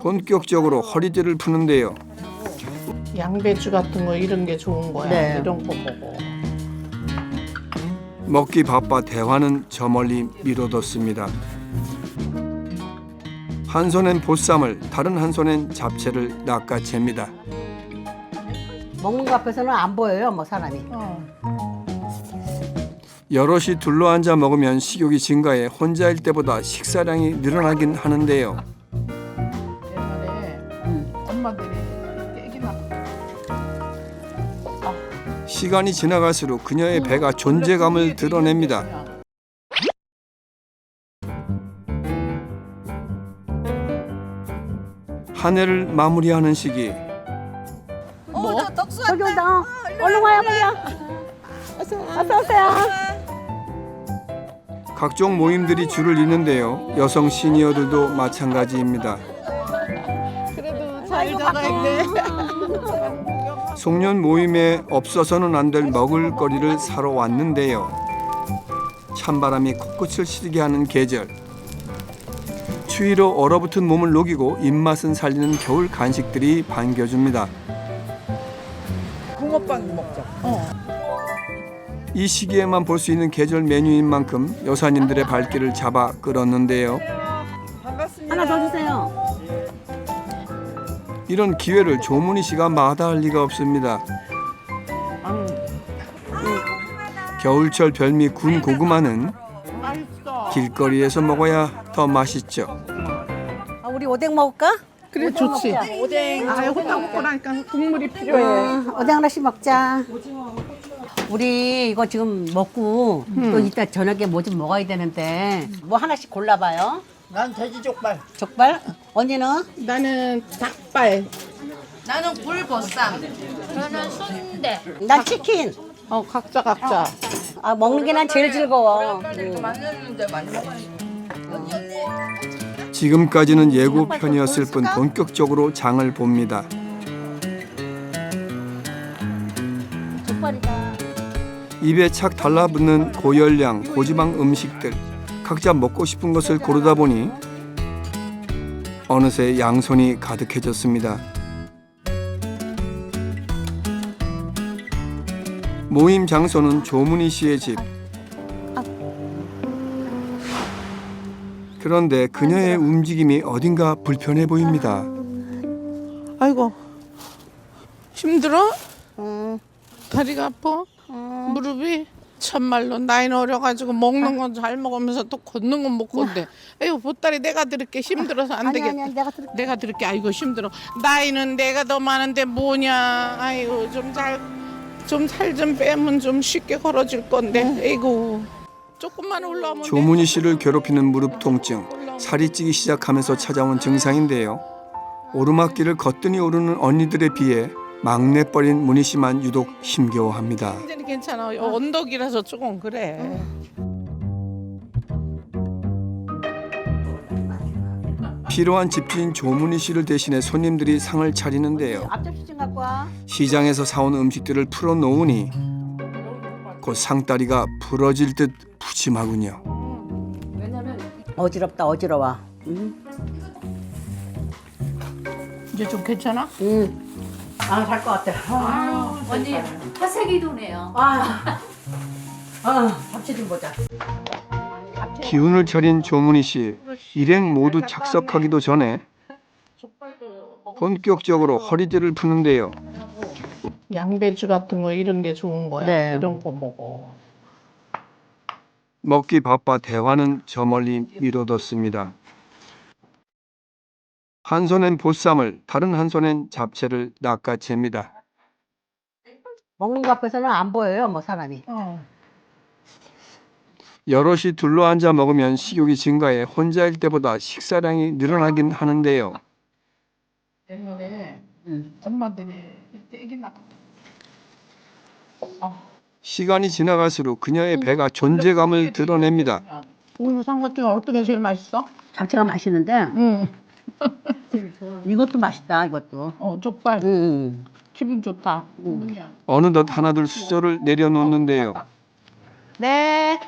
본격적으로 허리띠를 푸는데요. 양배추 같은 거 이런 게 좋은 거야. 네. 이런 거 보고. 먹기 바빠 대화는 저 멀리 미뤄뒀습니다. 한 손엔 보쌈을 다른 한 손엔 잡채를 낚아챕니다. 먹는 거 앞에서는 안 보여요, 뭐 사람이. 어. 여럿이 둘러앉아 먹으면 식욕이 증가해 혼자일 때보다 식사량이 늘어나긴 하는데요. 시간이 지나갈수록 그녀의 배가 존재감을 드러냅니다. 한 해를 마무리하는 시기 뭐? 저기 온다. 얼른 와요, 빨리요. 어서 오세요. 각종 모임들이 줄을 잇는데요. 여성 시니어들도 마찬가지입니다. 그래도 잘 자라야 돼. 송년 모임에 없어서는 안 될 먹을거리를 사러 왔는데요. 찬바람이 코끝을 시리게 하는 계절. 추위로 얼어붙은 몸을 녹이고 입맛은 살리는 겨울 간식들이 반겨줍니다. 붕어빵 먹자. 이 시기에만 볼 수 있는 계절 메뉴인 만큼 여사님들의 발길을 잡아 끌었는데요. 이런 기회를 조문희 씨가 마다할 리가 없습니다. 겨울철 별미 군 고구마는. 길거리에서 먹어야 더 맛있죠. 아, 우리 오뎅 먹을까? 그래 좋지. 오뎅. 아 호떡 먹고라니까 국물이 필요해. 응, 오뎅 하나씩 먹자. 우리 이거 지금 먹고 또 이따 저녁에 뭐 좀 먹어야 되는데 뭐 하나씩 골라봐요. 난 돼지 족발. 족발? 언니는? 나는 닭발. 나는 굴보쌈. 저는 순대. 나 치킨. 어 각자 각자. 아 먹는 게 난 제일 즐거워. 이렇게 만났는데 많이 먹어야지. 지금까지는 예고편이었을 뿐 본격적으로 장을 봅니다. 족발이다. 입에 착 달라붙는 고열량, 고지방 음식들 각자 먹고 싶은 것을 고르다 보니 어느새 양손이 가득해졌습니다. 모임 장소는 조문희 씨의 집. 그런데 그녀의 움직임이 어딘가 불편해 보입니다. 아이고 힘들어? 응. 다리가 아파? 무릎이? 참말로 나이는 어려가지고 먹는 건 잘 먹으면서 또 걷는 건 못 걷대. 아이고 보따리 내가 들을게 힘들어서 안 아니 되겠다. 아니 내가 들을게. 내가 들을게 아이고 힘들어. 나이는 내가 더 많은데 뭐냐. 아이고 좀 잘 좀 살 좀 빼면 좀 쉽게 걸어질 건데. 아이고 조금만 올라오면 조문희 씨를 괴롭히는 무릎 통증, 살이 찌기 시작하면서 찾아온 증상인데요. 오르막길을 거뜬히 오르는 언니들에 비해 막내뻘인 문희 씨만 유독 힘겨워합니다. 완전히 괜찮아. 요 언덕이라서 조금 그래. 필요한 집주인 조문희 씨를 대신해 손님들이 상을 차리는데요. 앞접시 좀 갖고 와. 시장에서 사온 음식들을 풀어 놓으니 곧 상다리가 부러질 듯 푸짐하군요. 어지럽다 어지러워. 응. 이제 좀 괜찮아? 응. 아살 것 같아. 아, 언니 화색이 도네요. 아, 아, 잡채 좀 보자. 기운을 차린 조문희 씨 일행 모두 착석하기도 전에 본격적으로 허리띠를 푸는데요. 양배추 같은 거 이런 게 좋은 거야. 네. 이런 거 먹어. 먹기 바빠 대화는 저 멀리 미뤄뒀습니다. 한 손엔 보쌈을 다른 한 손엔 잡채를 낚아챕니다. 먹는 거 앞에서는 안 보여요, 뭐 사람이. 어. 여럿이 둘러앉아 먹으면 식욕이 증가해 혼자일 때보다 식사량이 늘어나긴 하는데요. 옛날에 응. 엄마들이 떼기나 시간이 지나갈수록 그녀의 배가 존재감을 드러냅니다. 오늘 상것 중에 어떤 게 제일 맛있어? 잡채가 맛있는데 응. 이것도 맛있다, 이것도. 어 족발. 응. 기분 좋다. 어느덧 하나둘 수저를 내려놓는데요. 네.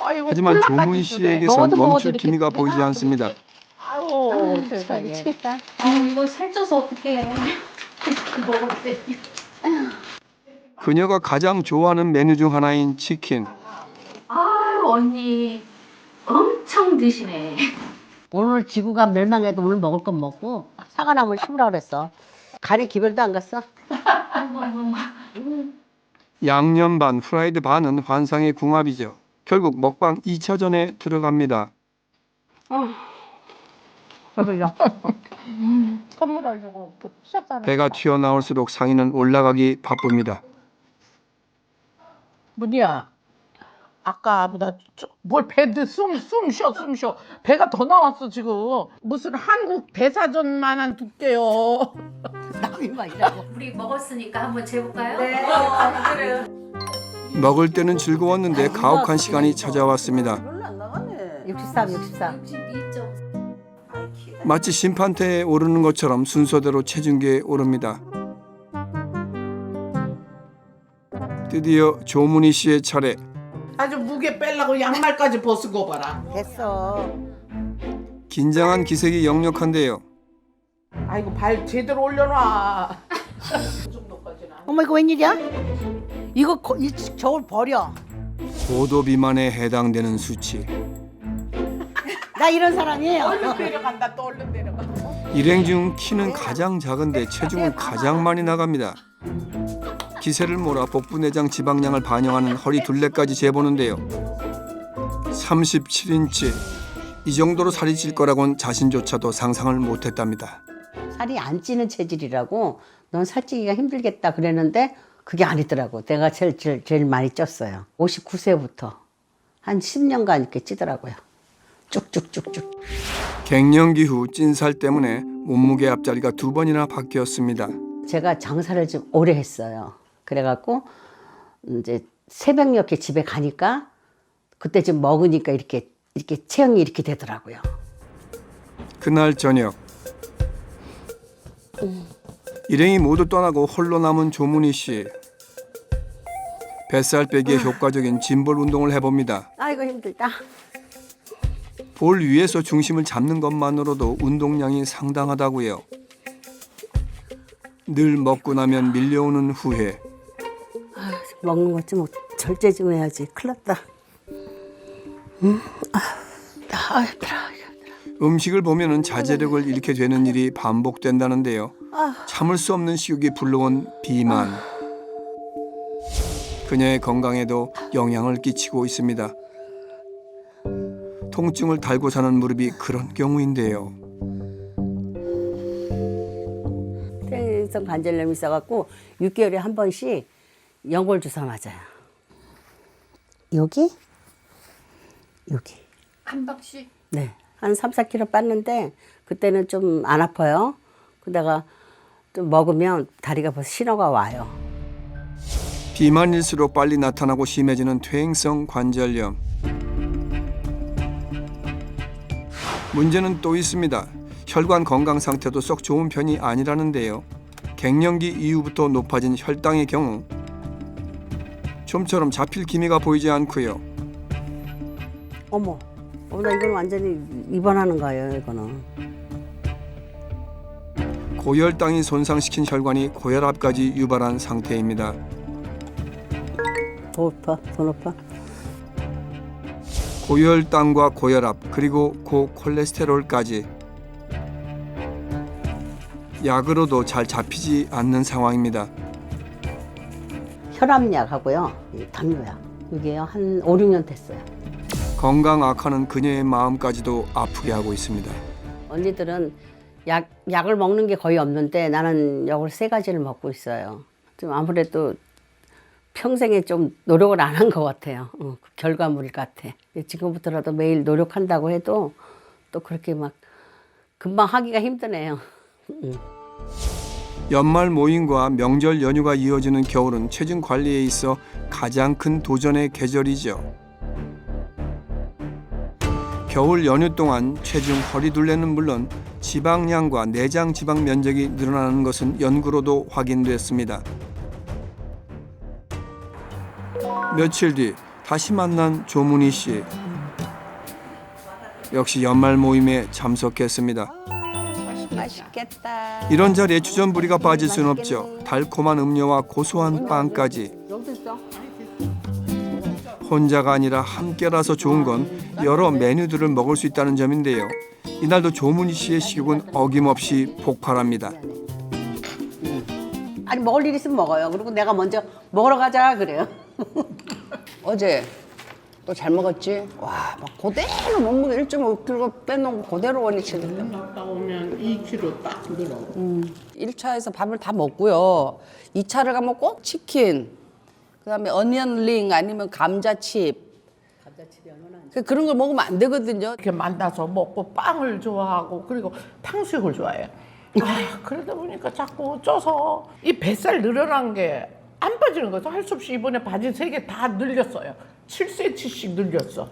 아이고, 하지만 주네. 씨에게선 먹어도 멈출 기미가 보이지 않습니다. 아이고 세상에. 미치겠다. 아 이거 살쪄서 어떡해. 먹을 때. 그녀가 가장 좋아하는 메뉴 중 하나인 치킨. 아유 언니 엄청 드시네. 오늘 지구가 멸망해도 오늘 먹을 건 먹고 사과나물 심으라 그랬어. 가리 기별도 안 갔어? 양념 반, 프라이드 반은 환상의 궁합이죠. 결국 먹방 2차전에 들어갑니다. 시작하는. 배가 튀어나올수록 상인은 올라가기 바쁩니다. 문이야. 아까보다 좀- 뭘 배드 숨 숨 쉬어 숨 쉬어 배가 더 나왔어 지금 무슨 한국 대사전만한 두께요. 우리 먹었으니까 한번 재볼까요? 네. 먹을 때는 즐거웠는데 가혹한 시간이 찾아왔습니다. 63, 63. 62점. 마치 심판대에 오르는 것처럼 순서대로 체중계에 오릅니다. 드디어 조문희 씨의 차례. 아주 무게 빼려고 양말까지 벗은 거 봐라. 됐어. 긴장한 기색이 역력한데요. 아이고 발 제대로 올려놔. 그 정도까지는. 안- 어머 이거 웬일이야? 이거 거, 이 저울 버려. 고도 비만에 해당되는 수치. 나 이런 사람이에요. 얼른 내려간다 또 얼른 내려가. 일행 중 키는 가장 작은데 체중은 가장 많이 나갑니다. 기세를 몰아 복부 내장 지방량을 반영하는 허리 둘레까지 재보는데요. 37인치. 이 정도로 살이 찔 거라곤 자신조차도 상상을 못했답니다. 살이 안 찌는 체질이라고 넌 살찌기가 힘들겠다 그랬는데 그게 아니더라고. 내가 제일, 제일, 제일 많이 쪘어요. 59세부터 한 10년간 이렇게 찌더라고요. 쭉쭉쭉쭉. 갱년기 후 찐살 때문에 몸무게 앞자리가 두 번이나 바뀌었습니다. 제가 장사를 좀 오래 했어요. 그래갖고 이제 새벽녘에 집에 가니까 그때 좀 먹으니까 이렇게 이렇게 체형이 이렇게 되더라고요. 그날 저녁 일행이 모두 떠나고 홀로 남은 조문희 씨. 뱃살 빼기에 효과적인 짐볼 운동을 해봅니다. 아이고 힘들다. 볼 위에서 중심을 잡는 것만으로도 운동량이 상당하다고요. 늘 먹고 나면 밀려오는 후회. 먹는 것 좀 절제 좀 해야지. 큰일 났다. 음, 아, 아, 힘들어. 음식을 보면은 자제력을 잃게 되는 일이 반복된다는데요. 참을 수 없는 식욕이 불러온 비만. 그녀의 건강에도 영향을 끼치고 있습니다. 통증을 달고 사는 무릎이 그런 경우인데요. 퇴행성 관절염이 있어갖고 6개월에 한 번씩 연골 주사 맞아요. 여기? 여기. 한 박씩. 네. 한 3, 4kg 뺐는데 그때는 좀 안 아파요. 그러다가 좀 먹으면 다리가 벌써 신호가 와요. 비만일수록 빨리 나타나고 심해지는 퇴행성 관절염. 문제는 또 있습니다. 혈관 건강 상태도 썩 좋은 편이 아니라는데요. 갱년기 이후부터 높아진 혈당의 경우 좀처럼 잡힐 기미가 보이지 않고요. 어머. 어, 나 이건 완전히 입원하는 거예요, 이거는. 고혈당이 손상시킨 혈관이 고혈압까지 유발한 상태입니다. 더 높아. 고혈당과 고혈압 그리고 고콜레스테롤까지 약으로도 잘 잡히지 않는 상황입니다. 혈압약하고요, 이 담요약. 이게요, 한 5, 6년 됐어요. 건강 악화는 그녀의 마음까지도 아프게 하고 있습니다. 언니들은 약, 약을 먹는 게 거의 없는데 나는 약을 세 가지를 먹고 있어요. 좀 아무래도 평생에 좀 노력을 안 한 것 같아요. 어, 그 결과물 같아. 지금부터라도 매일 노력한다고 해도 또 그렇게 막 금방 하기가 힘드네요. 연말 모임과 명절 연휴가 이어지는 겨울은 체중 관리에 있어 가장 큰 도전의 계절이죠. 겨울 연휴 동안 체중 허리둘레는 물론 지방량과 내장 지방 면적이 늘어나는 것은 연구로도 확인됐습니다. 며칠 뒤 다시 만난 조문희 씨. 역시 연말 모임에 참석했습니다. 맛있겠다. 이런 자리에 주전부리가 빠질 수는 없죠. 달콤한 음료와 고소한 빵까지. 혼자가 아니라 함께라서 좋은 건 여러 메뉴들을 먹을 수 있다는 점인데요. 이날도 조문희 씨의 식욕은 어김없이 폭발합니다. 아니 먹을 일 있으면 먹어요. 그리고 내가 먼저 먹으러 가자 그래요. 어제 또 잘 먹었지? 와, 막 그대로 몸무게 1.5kg 빼놓고 그대로 원위치던데. 갔다 오면 2kg 딱 늘어. 1차에서 밥을 다 먹고요. 2차를 가면 꼭 치킨, 그 다음에 어니언 링 아니면 감자칩. 감자칩이 그런 걸 먹으면 안 되거든요. 이렇게 만나서 먹고 빵을 좋아하고 그리고 탕수육을 좋아해요. 아, 그러다 보니까 자꾸 쪄서 이 뱃살 늘어난 게 안 빠지는 거죠. 할 수 없이 이번에 바지 세 개 다 늘렸어요. 7cm씩 늘렸어.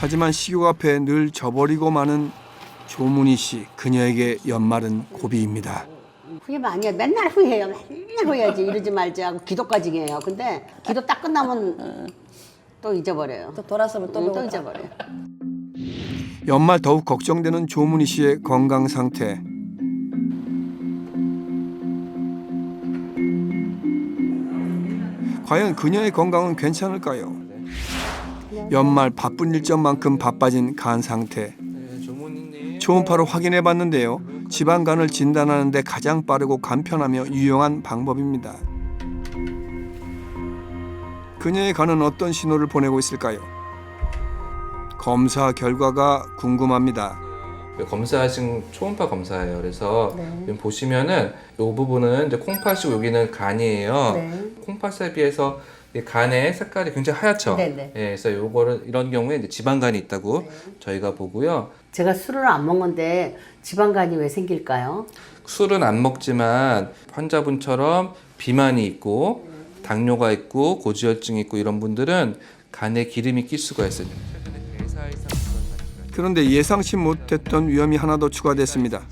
하지만 식욕 앞에 늘 저버리고 마는 조문희 씨. 그녀에게 연말은 고비입니다. 후회만 아니야. 맨날 후회해요. 맨날 후회하지. 이러지 말지 하고 기도까지 해요. 근데 기도 딱 끝나면 또 잊어버려요. 또 돌아서면 또 또, 또 배고파. 잊어버려요. 연말 더욱 걱정되는 조문희 씨의 건강 상태. 과연 그녀의 건강은 괜찮을까요? 연말 바쁜 일정만큼 바빠진 간 상태. 초음파로 확인해 봤는데요. 지방간을 진단하는 데 가장 빠르고 간편하며 유용한 방법입니다. 그녀의 간은 어떤 신호를 보내고 있을까요? 검사 결과가 궁금합니다. 그 검사하신 초음파 검사예요. 그래서 지금 보시면은 이 부분은 이제 콩팥이고 여기는 간이에요. 콩팥에 비해서 이 간의 색깔이 굉장히 하얗죠. 네 네. 예, 그래서 요거를 이런 경우에 이제 지방간이 있다고 저희가 보고요. 제가 술을 안 먹는데 지방간이 왜 생길까요? 술은 안 먹지만 환자분처럼 비만이 있고 당뇨가 있고 고지혈증이 있고 이런 분들은 간에 기름이 낄 수가 있어요. 그런데 예상치 못했던 위험이 하나 더 추가됐습니다.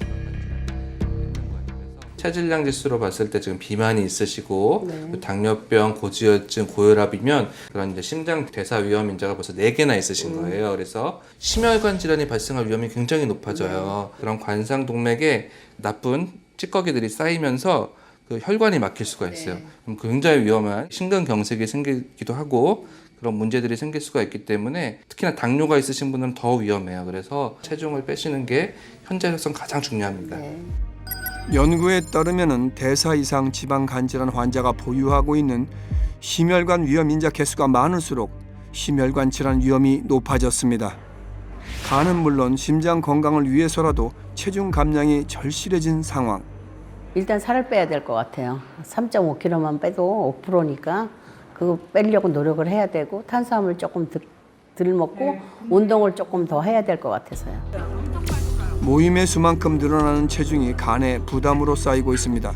체질량 지수로 봤을 때 지금 비만이 있으시고 또 당뇨병, 고지혈증, 고혈압이면 그런 이제 심장 대사 위험 인자가 벌써 4개나 있으신 거예요. 그래서 심혈관 질환이 발생할 위험이 굉장히 높아져요. 그런 관상 동맥에 나쁜 찌꺼기들이 쌓이면서 그 혈관이 막힐 수가 있어요. 그럼 굉장히 위험한 심근경색이 생기기도 하고 그런 문제들이 생길 수가 있기 때문에 특히나 당뇨가 있으신 분은 더 위험해요. 그래서 체중을 빼시는 게 현재로선 가장 중요합니다. 연구에 따르면 대사 이상 지방 간질환 환자가 보유하고 있는 심혈관 위험 인자 개수가 많을수록 심혈관 질환 위험이 높아졌습니다. 간은 물론 심장 건강을 위해서라도 체중 감량이 절실해진 상황. 일단 살을 빼야 될 것 같아요. 3.5kg만 빼도 5%니까 그거 빼려고 노력을 해야 되고 탄수화물 조금 덜, 덜 먹고 운동을 조금 더 해야 될 것 같아서요. 모임의 수만큼 늘어나는 체중이 간에 부담으로 쌓이고 있습니다.